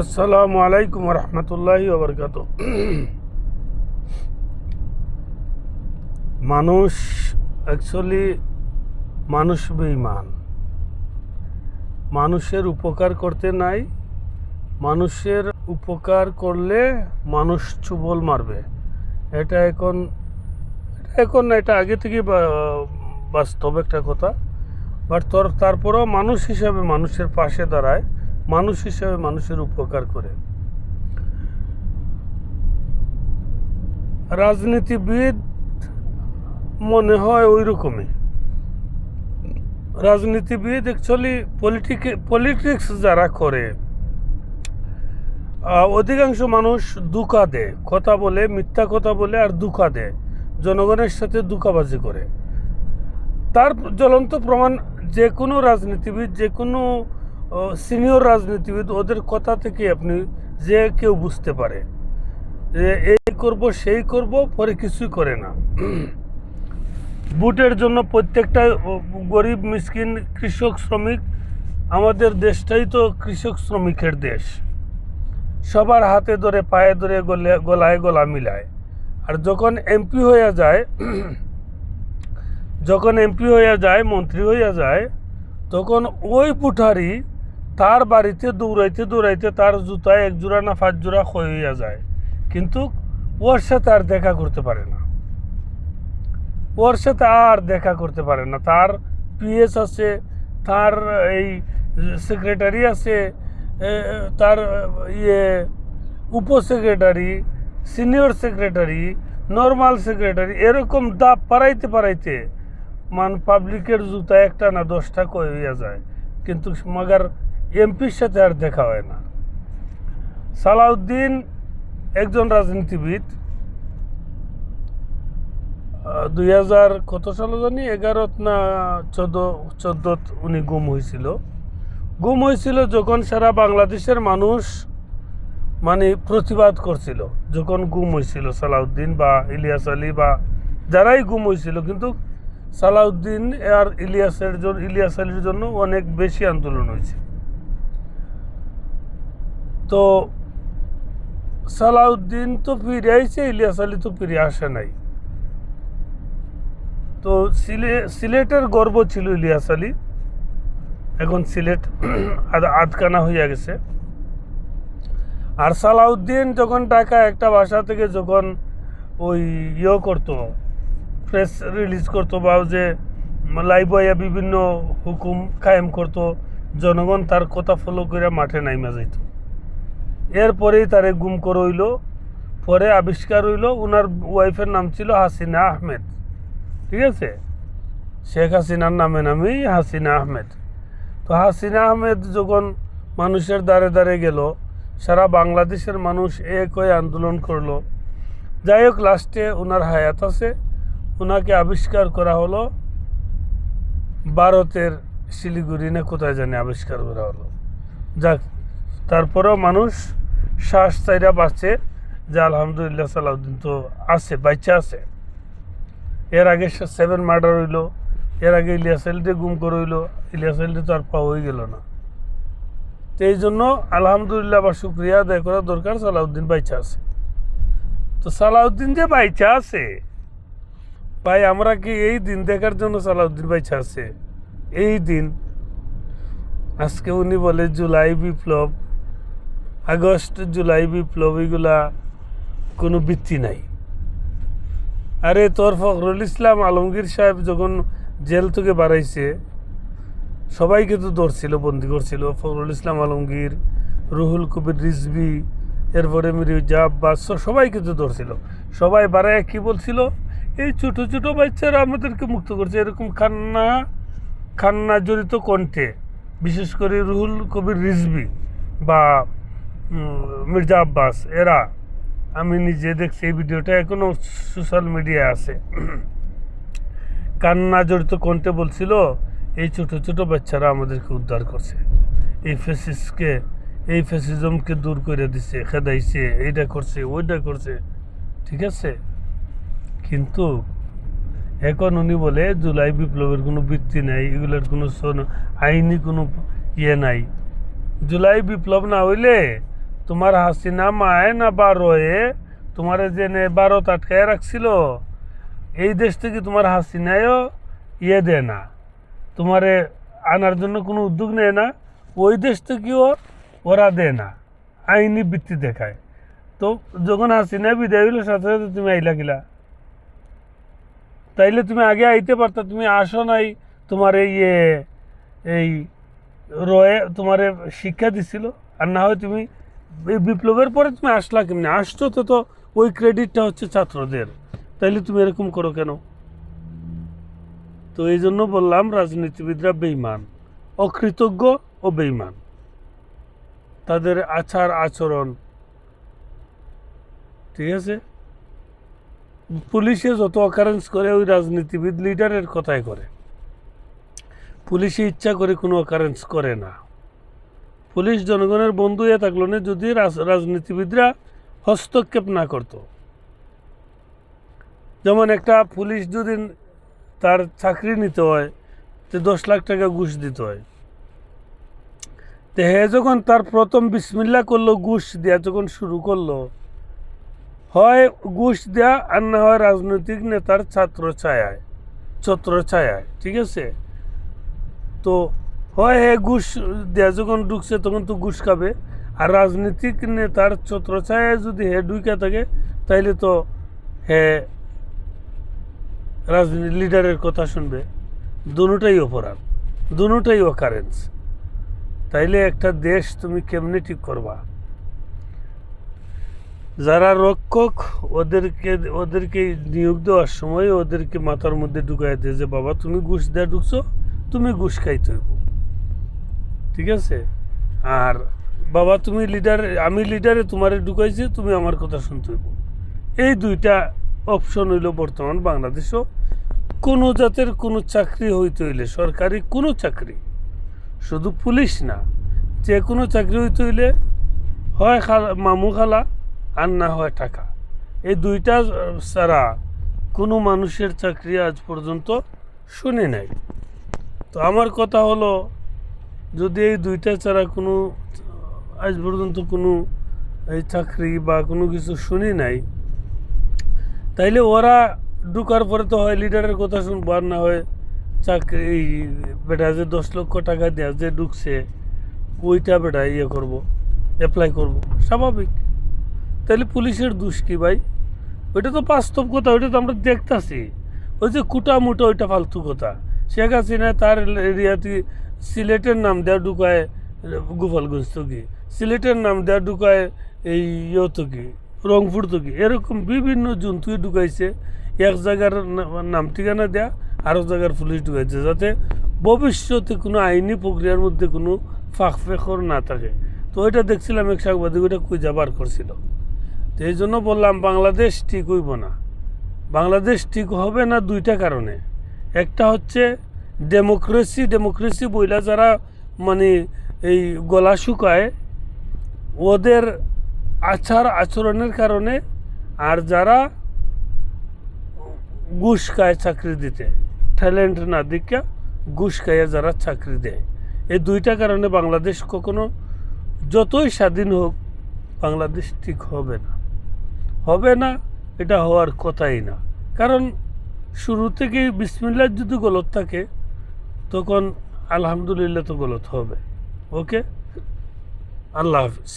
আসসালামু আলাইকুম রহমতুল্লাহি ওবরকাত মানুষ অ্যাকচুয়ালি মানুষ বেইমান মানুষের উপকার করতে নাই, মানুষের উপকার করলে মানুষ চুবল মারবে। এটা এখন এটা এখন এটা আগে থেকে বাস্তব একটা কথা। বাট তোর, তারপরেও মানুষ হিসাবে মানুষের পাশে দাঁড়ায়। মানুষ হিসাবে মানুষের উপকার করে। রাজনীতিবিদ মনে হয় ওই রকমই রাজনীতিবিদ অ্যাকচুয়ালি পলিটিকে পলিটিক্স যারা করে অধিকাংশ মানুষ দুকা দেয়। কথা বলে, মিথ্যা কথা বলে আর দুকা দেয়। জনগণের সাথে দুকাবাজি করে। তার জ্বলন্ত প্রমাণ যে কোনো রাজনীতিবিদ, যে কোনো সিনিয়র রাজনীতিবিদ, ওদের কথা থেকে আপনি যে কেউ বুঝতে পারে যে এই করব, সেই করব, পরে কিছুই করে না। বুটের জন্য প্রত্যেকটা গরিব, মিসকিন, কৃষক, শ্রমিক, আমাদের দেশটাই তো কৃষক, শ্রমিকের দেশ। সবার হাতে ধরে, পায়ে ধরে, গলে, গলায়, গলা মিলায়। আর যখন এমপি হয়ে যায়, যখন এমপি হয়ে যায়, মন্ত্রী হয়ে যায়, তখন ওই পুঠারি তার বাড়িতে দৌড়াইতে দৌড়াইতে তার জুতায় এক জোড়া না পাঁচ জোড়া ক্ষয় হইয়া যায়। কিন্তু ওর সাথে আর দেখা করতে পারে না। ওর সাথে আর দেখা করতে পারে না। তার পিএস আছে, তার এই সেক্রেটারি আছে তার ইয়ে উপসেক্রেটারি সিনিয়র সেক্রেটারি নর্মাল সেক্রেটারি এরকম দাপ পারাইতে পারাইতে মান পাবলিকের জুতা একটা না দশটা হইয়া যায়। কিন্তু মাগার এমপির সাথে আর দেখা হয় না। সালাউদ্দিন একজন রাজনীতিবিদ দুই হাজার কত সালে জানি? এগারোত না চোদ্দ চোদ্দত উনি গুম হয়েছিল। গুম হয়েছিল যখন সারা বাংলাদেশের মানুষ মানে প্রতিবাদ করছিল, যখন গুম হয়েছিল সালাউদ্দিন বা ইলিয়াস আলী বা যারাই গুম হয়েছিল। কিন্তু সালাউদ্দিন আর ইলিয়াসের জন্য ইলিয়াস আলীর জন্য অনেক বেশি আন্দোলন হয়েছে। তো সালাউদ্দিন তো ফিরে আইছে ইলিয়াস আলী তো ফিরে আসে নাই। তো সিলে, সিলেটের গর্ব ছিল ইলিয়াস আলী। এখন সিলেট আধ- আধখানা হইয়া গেছে। আর সালাউদ্দিন যখন টাকা একটা বাসা থেকে যখন ওই ইয়ে করতো প্রেস রিলিজ করতো বা যে লাইভ বয়া বিভিন্ন হুকুম কায়েম করতো, জনগণ তার কথা ফলো করে মাঠে নাইমা যাইত। এরপরেই তারে গুম করে হইল। পরে আবিষ্কার হইল ওনার ওয়াইফের নাম ছিল হাসিনা আহমেদ। ঠিক আছে? শেখ হাসিনার নামে নামেই হাসিনা আহমেদ। তো হাসিনা আহমেদ যখন মানুষের দ্বারে দ্বারে গেল, সারা বাংলাদেশের মানুষ এক হয়ে আন্দোলন করল। যাই হোক লাস্টে ওনার হায়াত আছে। ওনাকে আবিষ্কার করা হলো ভারতের শিলিগুড়ি না, কোথায় জানি আবিষ্কার করা হলো। যাক তারপরেও মানুষ শ্বাস চাইরা বাঁচে, যে আলহামদুলিল্লাহ সালাউদ্দিন তো আছে বাচ্চা আছে। এর আগে সেভেন মার্ডার হইল, এর আগে ইলিয়াস আলীতে গুম করে হইল, ইলিয়াস আলীতে তো আর পাওয়া হয়ে গেল না। তো এই জন্য আলহামদুলিল্লাহ বা শুক্রিয়া আদায় করা দরকার, সালাউদ্দিন বাইচা আছে। তো সালাউদ্দিন যে বাইচা আছে, ভাই, আমরা কি এই দিন দেখার জন্য সালাউদ্দিন বাইচা আছে? এই দিন। আজকে উনি বলে, জুলাই বিপ্লব আগস্ট, জুলাই বিপ্লব এগুলা কোনো বৃত্তি নাই। আরে তোর ফখরুল ইসলাম আলমগীর সাহেব যখন জেল থেকে বাড়াইছে সবাইকে তো ধরছিল, বন্দি করছিল। ফখরুল ইসলাম আলমগীর, রুহুল কবির রিজবি এরপরে মির্জা আব্বাস স- সবাইকে তো ধরছিল। সবাই বাড়ায় কি বলছিল? এই ছোট ছোট বাচ্চারা আমাদেরকে মুক্ত করছে। এরকম খান্না খান্না জড়িত কণ্ঠে, বিশেষ করে রুহুল কবির রিজবি বা মির্জা আব্বাস, এরা, আমি নিজে দেখছি এই ভিডিওটা এখনও সোশ্যাল মিডিয়ায় আছে। কান্না জড়িত কণ্ঠে বলছিল, এই ছোট ছোট বাচ্চারা আমাদেরকে উদ্ধার করছে। এই ফেসিসকে এই ফেসিজমকে দূর করে দিছে, খেদাইছে, এইটা করছে, ওইটা করছে। ঠিক আছে? কিন্তু এখন উনি বলে, জুলাই বিপ্লবের কোনো ভিত্তি নাই, এগুলোর কোনো আইনি কোনো ইয়ে নাই। জুলাই বিপ্লব না হইলে তোমার হাসিনা মায় না বা রয়ে তোমার যে ভারত আটকায় রাখছিল, এই দেশ থেকে তোমার হাসিনায়ও ইয়ে দেয় না। তোমারে আনার জন্য কোনো উদ্যোগ নেয় না, ওই দেশ থেকেও ওরা দেয় না, আইনি বৃত্তি দেখায়। তো যখন হাসিনা বিদায় হইল সাথে সাথে তুমি আইলা গিলা। তাইলে তুমি আগে আইতে পারতা, তুমি আসো নাই, তোমার এই ইয়ে এই রয়ে, তোমার শিক্ষা দিছিল, আর না হয় তুমি এই বিপ্লবের পরে তুমি আসলা কেমনি? আসছো তো তো ওই ক্রেডিটটা হচ্ছে ছাত্রদের। তাইলে তুমি এরকম করো কেন? তো এই জন্য বললাম, রাজনীতিবিদরা বেইমান অকৃতজ্ঞ ও বেইমান তাদের আচার আচরণ, ঠিক আছে? পুলিশে যত অকারেন্স করে, ওই রাজনীতিবিদ লিডারের কথাই করে। পুলিশে ইচ্ছা করে কোনো অকারেন্স করে না। পুলিশ জনগণের বন্ধু হয়ে থাকল না যদি রাজ- রাজনীতিবিদরা হস্তক্ষেপ না করতো। যেমন একটা পুলিশ যদি তার চাকরি নিতে হয় তো দশ লাখ টাকা ঘুষ দিতে হয়। তো হে যখন তার প্রথম বিসমিল্লা করল, ঘুষ দেওয়া যখন শুরু করল, হয় ঘুষ দেয়া আর না হয় রাজনৈতিক নেতার ছাত্র ছায়ায়, ছত্র ছায়ায়, ঠিক আছে? তো হয় হে ঘুষ, দেয়া যখন ঢুকছে তখন তো ঘুষ খাবে। আর রাজনীতিক নেতার ছত্র ছায়ায় যদি হে ঢুকে থাকে, তাইলে তো হে রাজনীতি লিডারের কথা শুনবে। দুটাই অপরাধ, দুটাই অকারেন্স তাইলে একটা দেশ তুমি কেমনে ঠিক করবা? যারা রক্ষক, ওদেরকে ওদেরকে নিয়োগ দেওয়ার সময় ওদেরকে মাথার মধ্যে ঢুকাই যে, বাবা, তুমি ঘুষ দেওয়া ঢুকছো, তুমি ঘুষ খাইতে হইব। ঠিক আছে? আর বাবা, তুমি লিডার আমি লিডারে তোমারে ঢুকাইছি, তুমি আমার কথা শুনতে হইব। এই দুইটা অপশন হইল বর্তমান বাংলাদেশও। কোনো জাতের কোনো চাকরি হইতে হইলে, সরকারি কোনো চাকরি, শুধু পুলিশ না, যে কোনো চাকরি হইতে হইলে হয় খালা, মামু খালা আর না হয় টাকা। এই দুইটা ছাড়া কোনো মানুষের চাকরি আজ পর্যন্ত শুনে নাই। তো আমার কথা হলো যদি এই দুইটা ছাড়া কোনো, আজ পর্যন্ত কোনো এই চাকরি বা কোনো কিছু শুনি নাই, তাইলে ওরা ঢুকার পরে তো হয় লিডারের কথা শুনব, আর না হয় চাকরি, এই বেটা যে দশ লক্ষ টাকা দেওয়া যে ঢুকছে, ওইটা বেটা ইয়ে করব অ্যাপ্লাই করব, স্বাভাবিক। তাহলে পুলিশের দোষ কি ভাই? ওইটা তো বাস্তব কথা, ওইটা তো আমরা দেখতাছি। ওই যে কুটা মুটা ওইটা ফালতু কথা। শেখ হাসিনা তার এরিয়াতে সিলেটের নাম দেওয়া ঢুকায় গোপালগঞ্জ তো কি সিলেটের নাম দেওয়া ঢুকায় এই ইয়ে তো কি রংপুর তো কি এরকম বিভিন্ন জন্তুই ঢুকাইছে। এক জায়গার নাম ঠিকানা দেয়া আরও জায়গার পুলিশ ঢুকাইছে যাতে ভবিষ্যতে কোনো আইনি প্রক্রিয়ার মধ্যে কোনো ফাঁক ফেকর না থাকে। তো ওইটা দেখছিলাম, এক সাংবাদিক ওইটা খুঁজে বার করছিল। তো এই জন্য বললাম, বাংলাদেশ ঠিক হইব না। বাংলাদেশ ঠিক হবে না দুইটা কারণে। একটা হচ্ছে ডেমোক্রেসি ডেমোক্রেসি বইলা যারা মানে এই গলা শুকায়, ওদের আচার আচরণের কারণে আর যারা ঘুষ খায় চাকরি দিতে ট্যালেন্ট না দিকা ঘুষ খাইয়ে যারা চাকরি দেয়। এই দুইটা কারণে বাংলাদেশ কখনো যতই স্বাধীন হোক, বাংলাদেশ ঠিক হবে না। হবে না, এটা হওয়ার কথাই না। কারণ শুরু থেকেই বিসমিল্লার যদি গলত থাকে তখন আলহামদুলিল্লাহ তো গলত হবে। ওকে? আল্লাহ হাফিজ।